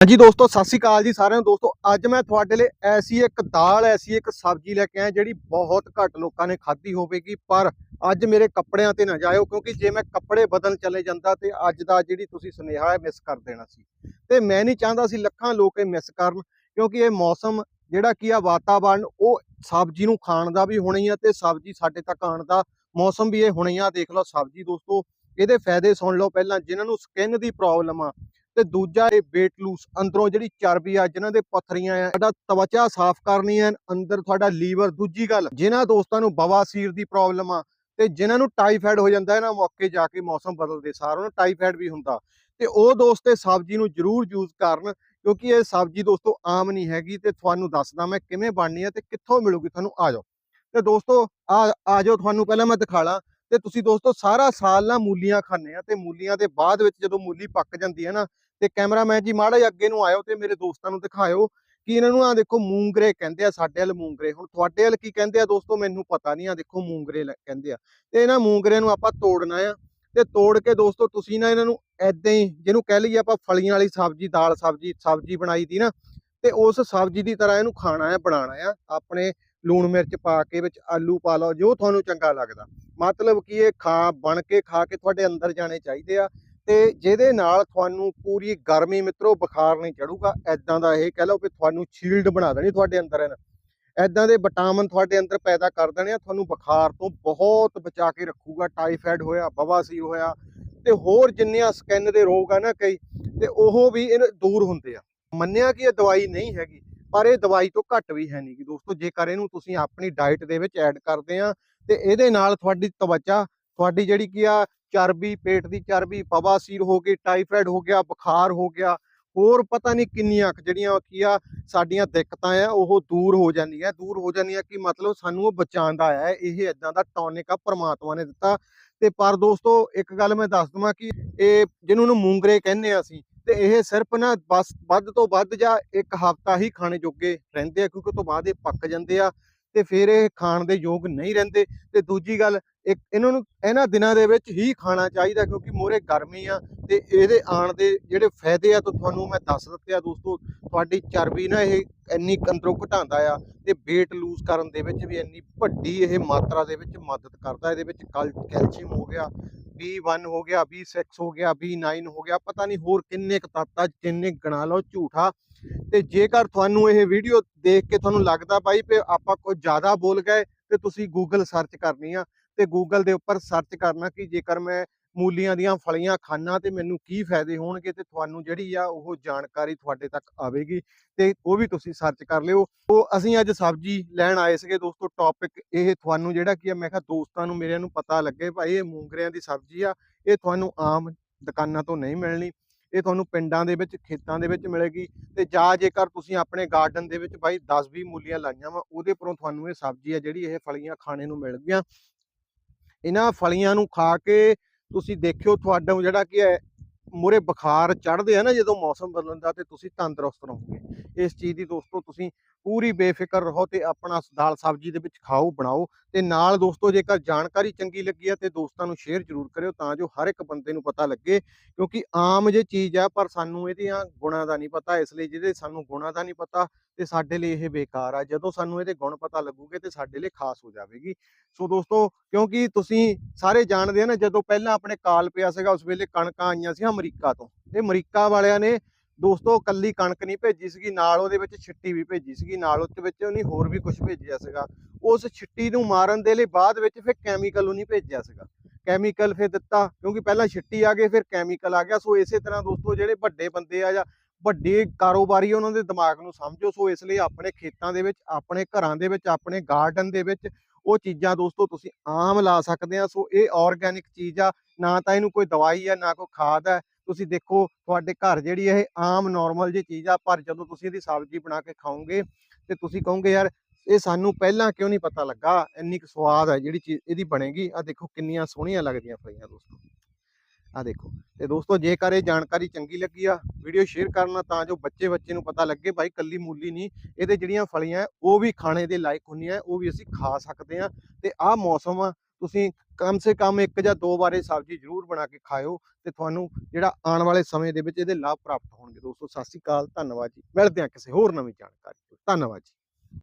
ਹਾਂਜੀ ਦੋਸਤੋ, ਸਤਿ ਸ਼੍ਰੀ ਅਕਾਲ ਜੀ ਸਾਰਿਆਂ ਨੂੰ। ਦੋਸਤੋ, ਅੱਜ ਮੈਂ ਤੁਹਾਡੇ ਲਈ ਐਸੀ ਇੱਕ ਦਾਲ, ਐਸੀ ਇੱਕ ਸਬਜ਼ੀ ਲੈ ਕੇ ਆਇਆ ਜਿਹੜੀ ਬਹੁਤ ਘੱਟ ਲੋਕਾਂ ਨੇ ਖਾਧੀ ਹੋਵੇਗੀ, ਪਰ ਅੱਜ ਮੇਰੇ ਕੱਪੜਿਆਂ ਤੇ ਨਾ ਜਾਇਓ, ਕਿਉਂਕਿ ਜੇ ਮੈਂ ਕੱਪੜੇ ਬਦਲਣ ਚਲੇ ਜਾਂਦਾ ਤੇ ਅੱਜ ਦਾ ਜਿਹੜੀ ਤੁਸੀਂ ਸੁਨੇਹਾ ਹੈ ਮਿਸ ਕਰ ਦੇਣਾ ਸੀ। ਤੇ ਮੈਂ ਨਹੀਂ ਚਾਹੁੰਦਾ ਸੀ ਲੱਖਾਂ ਲੋਕ ਇਹ ਮਿਸ ਕਰਨ, ਕਿਉਂਕਿ ਇਹ ਮੌਸਮ ਜਿਹੜਾ ਕੀ ਆ, ਵਾਤਾਵਰਨ, ਉਹ ਸਬਜ਼ੀ ਨੂੰ ਖਾਣ ਦਾ ਵੀ ਹੋਣਾ ਹੀ ਆ ਤੇ ਸਬਜ਼ੀ ਸਾਡੇ ਤੱਕ ਆਉਣ ਦਾ ਮੌਸਮ ਵੀ ਇਹ ਹੋਣੀ ਆ। ਦੇਖ ਲਓ ਸਬਜ਼ੀ ਦੋਸਤੋ, ਇਹਦੇ ਫਾਇਦੇ ਸੁਣ ਲਓ ਪਹਿਲਾਂ, ਜਿਨ੍ਹਾਂ ਨੂੰ ਸਕਿਨ ਦੀ ਪ੍ਰੋਬਲਮ ਆ ਤੇ ਦੂਜਾ ਇਹ weight ਲੂਸ ਅੰਦਰੋਂ ਜਿਹੜੀ ਚਰਬੀ ਆ ਜਿਨ੍ਹਾਂ ਦੇ ਪੱਥਰੀਆਂ ਆ ਤੁਹਾਡਾ ਤਵਚਾ ਸਾਫ਼ ਕਰਨੀ ਹੈ, ਅੰਦਰ ਤੁਹਾਡਾ ਲੀਵਰ ਦੂਜੀ ਗੱਲ ਜਿਨ੍ਹਾਂ ਦੋਸਤਾਂ ਨੂੰ ਬਵਾਸੀਰ ਦੀ ਪ੍ਰੋਬਲਮ ਆ, ਤੇ ਜਿਨ੍ਹਾਂ ਨੂੰ ਟਾਈਫਾਇਡ ਹੋ ਜਾਂਦਾ ਹੈ ਨਾ ਮੌਕੇ ਜਾ ਕੇ ਮੌਸਮ ਬਦਲਦੇ ਸਾਰ ਉਹਨੂੰ ਟਾਈਫਾਇਡ ਵੀ ਹੁੰਦਾ। ਤੇ ਉਹ ਦੋਸਤ ਇਹ ਸਬਜ਼ੀ ਨੂੰ ਜ਼ਰੂਰ ਯੂਜ਼ ਕਰਨ, ਕਿਉਂਕਿ ਇਹ ਸਬਜ਼ੀ ਦੋਸਤੋ ਆਮ ਨਹੀਂ ਹੈਗੀ, ਤੇ ਤੁਹਾਨੂੰ ਦੱਸਦਾ ਮੈਂ ਕਿਵੇਂ ਬਣਨੀ ਹੈ ਤੇ ਕਿੱਥੋਂ ਮਿਲੂਗੀ, ਤੁਹਾਨੂੰ ਆ ਜਾਓ। ਤੇ ਦੋਸਤੋ, ਆ ਆ ਜਾਓ, ਤੁਹਾਨੂੰ ਪਹਿਲਾਂ ਮੈਂ ਦਿਖਾਲਾਂ ਤੇ ਤੁਸੀਂ ਦੋਸਤੋ ਸਾਰਾ ਸਾਲ ਨਾ ਮੂਲੀਆਂ ਖਾਂਦੇ ਆ ਤੇ ਮੂਲੀਆਂ ਦੇ ਬਾਅਦ ਵਿੱਚ ਜਦੋਂ ਮੂਲੀ ਪੱਕ ਜਾਂਦੀ ਹੈ ਨਾ ਤੇ ਕੈਮਰਾਮੈਨ ਜੀ ਮਾੜਾ ਜਿਹਾ ਅੱਗੇ ਨੂੰ ਆਇਓ ਤੇ ਮੇਰੇ ਦੋਸਤਾਂ ਨੂੰ ਦਿਖਾਇਓ ਕਿ ਇਹਨਾਂ ਨੂੰ ਆ ਦੇਖੋ ਮੂੰਗਰੇ ਕਹਿੰਦੇ ਆ ਸਾਡੇ ਵੱਲ ਮੂੰਗਰੇ। ਹੁਣ ਤੁਹਾਡੇ ਵੱਲ ਕੀ ਕਹਿੰਦੇ ਆ ਦੋਸਤੋ ਮੈਨੂੰ ਪਤਾ ਨਹੀਂ ਆ ਦੇਖੋ ਮੂੰਗਰੇ ਕਹਿੰਦੇ ਆ। ਤੇ ਇਹਨਾਂ ਮੂੰਗਰਿਆਂ ਨੂੰ ਆਪਾਂ ਤੋੜਨਾ ਆ ਤੇ ਤੋੜ ਕੇ ਦੋਸਤੋ ਤੁਸੀਂ ਨਾ ਇਹਨਾਂ ਨੂੰ ਐਦਾਂ ਹੀ ਜਿਹਨੂੰ ਕਹਿ ਲਈਏ ਆਪਾਂ ਫਲੀਆਂ ਵਾਲੀ ਸਬਜ਼ੀ, ਦਾਲ ਸਬਜ਼ੀ ਸਬਜ਼ੀ ਬਣਾਈ ਦੀ ਨਾ ਤੇ ਉਸ ਸਬਜ਼ੀ ਦੀ ਤਰ੍ਹਾਂ ਇਹਨੂੰ ਖਾਣਾ ਆ, ਬਣਾਉਣਾ ਆ। ਆਪਣੇ ਲੂਣ ਮਿਰਚ ਪਾ ਕੇ ਵਿੱਚ ਆਲੂ ਪਾ ਲਓ, ਜੋ ਤੁਹਾਨੂੰ ਚੰਗਾ ਲੱਗਦਾ। ਮਤਲਬ ਕਿ ਇਹ ਖਾ, ਬਣ ਕੇ ਖਾ ਕੇ ਤੁਹਾਡੇ ਅੰਦਰ ਜਾਣੇ ਚਾਹੀਦੇ ਆ ਤੇ ਜਿਹਦੇ ਨਾਲ ਤੁਹਾਨੂੰ ਪੂਰੀ ਗਰਮੀ ਮਿੱਤਰੋ ਬੁਖਾਰ ਨਹੀਂ ਚੜੂਗਾ। ਐਦਾਂ ਦਾ ਇਹ ਕਹਿ ਲਓ ਕਿ ਤੁਹਾਨੂੰ ਸ਼ੀਲਡ ਬਣਾ ਦੇਣੀ ਤੁਹਾਡੇ ਅੰਦਰ ਇਹਨਾਂ। ਐਦਾਂ ਦੇ ਵਿਟਾਮਿਨ ਤੁਹਾਡੇ ਅੰਦਰ ਪੈਦਾ ਕਰ ਦੇਣੇ ਆ, ਤੁਹਾਨੂੰ ਬੁਖਾਰ ਤੋਂ ਬਹੁਤ ਬਚਾ ਕੇ ਰੱਖੂਗਾ। ਟਾਈਫਾਇਡ ਹੋਇਆ, ਬਵਾਸੀਰ ਹੋਇਆ ਤੇ ਹੋਰ ਜਿੰਨੀਆਂ ਸਕਿਨ ਦੇ ਰੋਗ ਆ ਨਾ ਕਈ, ਤੇ ਉਹ ਵੀ ਇਹ ਦੂਰ ਹੁੰਦੇ ਆ। ਮੰਨਿਆ ਕਿ ਇਹ ਦਵਾਈ ਨਹੀਂ ਹੈਗੀ। ਪਰ ਇਹ ਦਵਾਈ ਤੋਂ ਘੱਟ ਵੀ ਹੈ ਨਹੀਂ ਕਿ ਦੋਸਤੋ, ਜੇਕਰ ਇਹਨੂੰ ਤੁਸੀਂ ਆਪਣੀ ਡਾਈਟ ਦੇ ਵਿੱਚ ਐਡ ਕਰਦੇ ਆ, ਤੇ ਇਹਦੇ ਨਾਲ ਤੁਹਾਡੀ ਤਵਚਾ, ਤੁਹਾਡੀ ਜਿਹੜੀ ਕੀ ਆ, ਚਰਬੀ, ਪੇਟ ਦੀ ਚਰਬੀ ਬਵਾਸੀਰ ਹੋ ਗਈ ਟਾਈਫਾਇਡ ਹੋ ਗਿਆ, ਬੁਖਾਰ ਹੋ ਗਿਆ, ਹੋਰ ਪਤਾ ਨਹੀਂ ਕਿੰਨੀਆਂ ਕੁ ਜਿਹੜੀਆਂ ਕੀ ਆ, ਸਾਡੀਆਂ ਦਿੱਕਤਾਂ ਆ, ਉਹ ਦੂਰ ਹੋ ਜਾਂਦੀਆਂ, ਦੂਰ ਹੋ ਜਾਂਦੀਆਂ ਕਿ ਮਤਲਬ ਸਾਨੂੰ ਉਹ ਬਚਾਉਂਦਾ ਹੈ ਇਹ ਇਦਾਂ ਦਾ ਟੌਨਿਕ ਆ, ਪ੍ਰਮਾਤਮਾ ਨੇ ਦਿੱਤਾ। ਤੇ ਪਰ ਦੋਸਤੋ, ਇੱਕ ਗੱਲ ਮੈਂ ਦੱਸ ਦਵਾਂ ਕਿ, ਇਹ ਜਿਹਨੂੰ ਨੂੰ ਮੂੰਗਰੇ ਕਹਿੰਦੇ ਆ ਅਸੀਂ ਤੇ ਇਹ ਸਿਰਫ ਨਾ ਬਸ ਵੱਧ ਤੋਂ ਵੱਧ ਜਾਂ ਇੱਕ ਹਫਤਾ ਹੀ ਖਾਣੇ ਜੋਗੇ ਰਹਿੰਦੇ ਆ, ਕਿਉਂਕਿ ਉਸ ਤੋਂ ਬਾਅਦ ਇਹ ਪੱਕ ਜਾਂਦੇ ਆ ਤੇ ਫਿਰ ਇਹ ਖਾਣ ਦੇ ਯੋਗ ਨਹੀਂ ਰਹਿੰਦੇ। ਤੇ ਦੂਜੀ ਗੱਲ, ਇੱਕ ਇਹਨਾਂ ਨੂੰ, ਇਹਨਾਂ ਦਿਨਾਂ ਦੇ ਵਿੱਚ ਹੀ ਖਾਣਾ ਚਾਹੀਦਾ ਕਿਉਂਕਿ ਮੋਰੇ ਗਰਮੀ ਆ ਤੇ ਇਹਦੇ ਆਣ ਦੇ ਜਿਹੜੇ ਫਾਇਦੇ ਆ, ਤਾਂ ਤੁਹਾਨੂੰ ਮੈਂ ਦੱਸ ਦਿੱਤੇ ਆ ਦੋਸਤੋ, ਤੁਹਾਡੀ ਚਰਬੀ ਨਾ ਇਹ ਇੰਨੀ ਅੰਦਰੋਂ ਘਟਾਉਂਦਾ ਆ ਤੇ weight ਲੂਜ਼ ਕਰਨ ਦੇ ਵਿੱਚ ਵੀ ਇੰਨੀ ਵੱਡੀ ਇਹ ਮਾਤਰਾ ਦੇ ਵਿੱਚ ਮਦਦ ਕਰਦਾ, ਇਹਦੇ ਵਿੱਚ ਕਲ, ਕੈਲਸ਼ੀਅਮ ਹੋ ਗਿਆ B1 ਹੋ ਗਿਆ B6 ਹੋ ਗਿਆ B9 ਹੋ ਗਿਆ, ਪਤਾ ਨਹੀਂ ਹੋਰ ਕਿੰਨੇ ਕੁ ਤੱਤ ਜਿੰਨੇ ਗਣਾ ਲਓ ਝੂਠਾ। ਤੇ ਜੇਕਰ ਤੁਹਾਨੂੰ ਇਹ ਵੀਡੀਓ ਦੇਖ ਕੇ ਤੁਹਾਨੂੰ ਲੱਗਦਾ ਬਾਈ ਵੀ ਆਪਾਂ ਕੋਈ ਜ਼ਿਆਦਾ ਬੋਲ ਗਏ, ਤੇ ਤੁਸੀਂ ਗੂਗਲ ਸਰਚ ਕਰਨੀ ਆ। ਤੇ ਗੂਗਲ ਦੇ ਉੱਪਰ ਸਰਚ ਕਰਨਾ ਕਿ ਜੇਕਰ ਮੈਂ ਮੂਲੀਆਂ ਦੀਆਂ ਫਲੀਆਂ ਖਾਣਾ ਤੇ ਮੈਨੂੰ ਕੀ ਫਾਇਦੇ ਹੋਣਗੇ ਤੇ ਤੁਹਾਨੂੰ ਜਿਹੜੀ ਆ ਉਹ ਜਾਣਕਾਰੀ ਤੁਹਾਡੇ ਤੱਕ ਆਵੇਗੀ ਤੇ ਉਹ ਵੀ ਤੁਸੀਂ ਸਰਚ ਕਰ ਲਿਓ। ਉਹ ਅਸੀਂ ਅੱਜ ਸਬਜ਼ੀ ਲੈਣ ਆਏ ਸੀਗੇ ਦੋਸਤੋ ਟੌਪਿਕ ਇਹ ਤੁਹਾਨੂੰ ਜਿਹੜਾ ਕੀ ਆ, ਮੈਂ ਕਿਹਾ ਦੋਸਤਾਂ ਨੂੰ, ਮੇਰਿਆਂ ਨੂੰ ਪਤਾ ਲੱਗੇ ਭਾਈ ਇਹ ਮੂੰਗਰਿਆਂ ਦੀ ਸਬਜ਼ੀ ਆ, ਇਹ ਤੁਹਾਨੂੰ ਆਮ ਦੁਕਾਨਾਂ ਤੋਂ ਨਹੀਂ ਮਿਲਣੀ, ਇਹ ਤੁਹਾਨੂੰ ਪਿੰਡਾਂ ਦੇ ਵਿੱਚ, ਖੇਤਾਂ ਦੇ ਵਿੱਚ ਮਿਲੇਗੀ ਤੇ ਜਾਂ ਜੇਕਰ ਤੁਸੀਂ ਆਪਣੇ ਗਾਰਡਨ ਦੇ ਵਿੱਚ ਬਾਈ 10-20 ਮੂਲੀਆਂ ਲਾਈਆਂ ਵਾ, ਉਹਦੇ ਪਰੋਂ ਤੁਹਾਨੂੰ ਇਹ ਸਬਜ਼ੀ ਆ ਜਿਹੜੀ ਇਹ ਫਲੀਆਂ ਖਾਣੇ ਨੂੰ ਮਿਲ ਗਈਆਂ ਇਹਨਾਂ ਫਲੀਆਂ ਨੂੰ ਖਾ ਕੇ ਤੁਸੀਂ ਦੇਖਿਓ ਤੁਹਾਡਾ ਜਿਹੜਾ ਕੀ ਹੈ ਮੂਰੇ ਬੁਖਾਰ ਚੜਦੇ ਆ ਨਾ ਜਦੋਂ ਮੌਸਮ ਬਦਲਣ ਦਾ ਤੇ ਤੁਸੀਂ ਤੰਦਰੁਸਤ ਰਹੋਗੇ। ਇਸ ਚੀਜ਼ ਦੀ ਦੋਸਤੋ ਤੁਸੀਂ ਪੂਰੀ ਬੇਫਿਕਰ ਰਹੋ ਤੇ ਆਪਣਾ ਦਾਲ ਸਬਜ਼ੀ ਦੇ ਵਿੱਚ ਖਾਓ, ਬਣਾਓ ਤੇ ਨਾਲ ਦੋਸਤੋ ਜੇਕਰ ਜਾਣਕਾਰੀ ਚੰਗੀ ਲੱਗੀ ਹੈ ਤੇ ਦੋਸਤਾਂ ਨੂੰ ਸ਼ੇਅਰ ਜ਼ਰੂਰ ਕਰਿਓ ਤਾਂ ਜੋ ਹਰ ਇੱਕ ਬੰਦੇ ਨੂੰ ਪਤਾ ਲੱਗੇ ਕਿਉਂਕਿ ਆਮ ਜੇ ਚੀਜ਼ ਆ ਪਰ ਸਾਨੂੰ ਇਹਦੀਆਂ ਗੁਣਾਂ ਦਾ ਨਹੀਂ ਪਤਾ, ਇਸ ਲਈ ਜਿਹਦੇ ਸਾਨੂੰ ਗੁਣਾਂ ਦਾ ਨਹੀਂ ਪਤਾ ਤੇ ਸਾਡੇ ਲਈ ਇਹ ਬੇਕਾਰ ਆ, ਜਦੋਂ ਸਾਨੂੰ ਇਹਦੇ ਗੁਣ ਪਤਾ ਲੱਗੂਗੇ ਤੇ ਸਾਡੇ ਲਈ ਖਾਸ ਹੋ ਜਾਵੇਗੀ। ਸੋ ਦੋਸਤੋ, ਕਿਉਂਕਿ ਤੁਸੀਂ ਸਾਰੇ ਜਾਣਦੇ ਆ ਨਾ, ਜਦੋਂ ਪਹਿਲਾਂ ਆਪਣੇ ਕਾਲ ਪਿਆ ਸੀਗਾ, ਉਸ ਵੇਲੇ ਕਣਕਾਂ ਆਈਆਂ ਸੀ ਅਮਰੀਕਾ ਤੋਂ। ਇਹ ਅਮਰੀਕਾ ਵਾਲਿਆਂ ਨੇ ਦੋਸਤੋ ਕੱਲੀ ਕਣਕ ਨਹੀਂ ਭੇਜੀ ਸੀਗੀ, ਨਾਲ ਉਹਦੇ ਵਿੱਚ ਛਿੱਟੀ ਵੀ ਭੇਜੀ ਸੀਗੀ, ਨਾਲ ਉਹਦੇ ਵਿੱਚ ਉਹਨੇ ਹੋਰ ਵੀ ਕੁਝ ਭੇਜਿਆ ਸੀਗਾ। ਉਸ ਛਿੱਟੀ ਨੂੰ ਮਾਰਨ ਦੇ ਲਈ ਬਾਅਦ ਵਿੱਚ ਫਿਰ ਕੈਮੀਕਲ ਉਹਨੇ ਭੇਜਿਆ ਸੀਗਾ। ਕੈਮੀਕਲ ਫਿਰ ਦਿੱਤਾ, ਕਿਉਂਕਿ ਪਹਿਲਾਂ ਛਿੱਟੀ ਆ ਗਈ, ਫਿਰ ਕੈਮੀਕਲ ਆ ਗਿਆ। ਸੋ ਇਸੇ ਤਰ੍ਹਾਂ ਦੋਸਤੋ, ਜਿਹੜੇ ਵੱਡੇ ਬੰਦੇ ਆ ਜਾਂ ਵੱਡੇ ਕਾਰੋਬਾਰੀ ਉਹਨਾਂ ਦੇ ਦਿਮਾਗ ਨੂੰ ਸਮਝੋ। ਸੋ ਇਸ ਲਈ ਆਪਣੇ ਖੇਤਾਂ ਦੇ ਵਿੱਚ, ਆਪਣੇ ਘਰਾਂ ਦੇ ਵਿੱਚ, ਆਪਣੇ ਗਾਰਡਨ ਦੇ ਵਿੱਚ ਉਹ ਚੀਜ਼ਾਂ ਦੋਸਤੋ ਤੁਸੀਂ ਆਮ ਲਾ ਸਕਦੇ ਆ। ਸੋ ਇਹ ਆਰਗੈਨਿਕ ਚੀਜ਼ ਆ, ਨਾ ਤਾਂ ਇਹਨੂੰ ਕੋਈ ਦਵਾਈ ਆ, ਨਾ ਕੋਈ ਖਾਦ ਹੈ ਤੁਸੀਂ ਦੇਖੋ, ਤੁਹਾਡੇ ਘਰ ਜਿਹੜੀ ਇਹ ਆਮ ਨਾਰਮਲ ਜਿਹੀ ਚੀਜ਼ ਆ, ਪਰ ਜਦੋਂ ਤੁਸੀਂ ਇਹਦੀ ਸਬਜ਼ੀ ਬਣਾ ਕੇ ਖਾਓਗੇ ਤੇ ਤੁਸੀਂ ਕਹੋਗੇ, ਯਾਰ, ਇਹ ਸਾਨੂੰ ਪਹਿਲਾਂ ਕਿਉਂ ਨਹੀਂ ਪਤਾ ਲੱਗਾ? ਇੰਨੀ ਕੁ ਸਵਾਦ ਹੈ ਜਿਹੜੀ ਚੀਜ਼ ਇਹਦੀ ਬਣੇਗੀ। ਆ ਦੇਖੋ ਕਿੰਨੀਆਂ ਸੋਹਣੀਆਂ ਲੱਗਦੀਆਂ ਫਲੀਆਂ ਦੋਸਤੋ। ਆ ਦੇਖੋ। ਤੇ ਦੋਸਤੋ, ਜੇਕਰ ਇਹ ਜਾਣਕਾਰੀ ਚੰਗੀ ਲੱਗੀ ਆ, ਵੀਡੀਓ ਸ਼ੇਅਰ ਕਰਨਾ ਤਾਂ ਜੋ ਬੱਚੇ ਬੱਚੇ ਨੂੰ ਪਤਾ ਲੱਗੇ, ਭਾਈ ਕੱਲੀ ਮੂਲੀ ਨਹੀਂ, ਇਹਦੇ ਜਿਹੜੀਆਂ ਫਲੀਆਂ ਉਹ ਵੀ ਖਾਣੇ ਦੇ ਲਾਇਕ ਹੁੰਦੀਆਂ ਉਹ ਵੀ ਅਸੀਂ ਖਾ ਸਕਦੇ ਆ ਤੇ ਆਹ ਮੌਸਮ ਆ, ਤੁਸੀਂ ਕਮ ਸੇ ਕਮ ਇੱਕ ਜਾਂ ਦੋ ਵਾਰ ਸਬਜ਼ੀ ਜ਼ਰੂਰ ਬਣਾ ਕੇ ਖਾਓ ਤੇ ਤੁਹਾਨੂੰ ਜਿਹੜਾ ਆਉਣ ਵਾਲੇ ਸਮੇਂ ਦੇ ਵਿੱਚ ਇਹਦੇ ਲਾਭ ਪ੍ਰਾਪਤ ਹੋਣਗੇ। ਦੋਸਤੋ, ਸਤਿ ਸ਼੍ਰੀ ਅਕਾਲ, ਧੰਨਵਾਦ ਜੀ। ਮਿਲਦੇ ਹਾਂ ਕਿਸੇ ਹੋਰ ਨਵੀਂ ਜਾਣਕਾਰੀ ਤੋਂ। ਧੰਨਵਾਦ ਜੀ।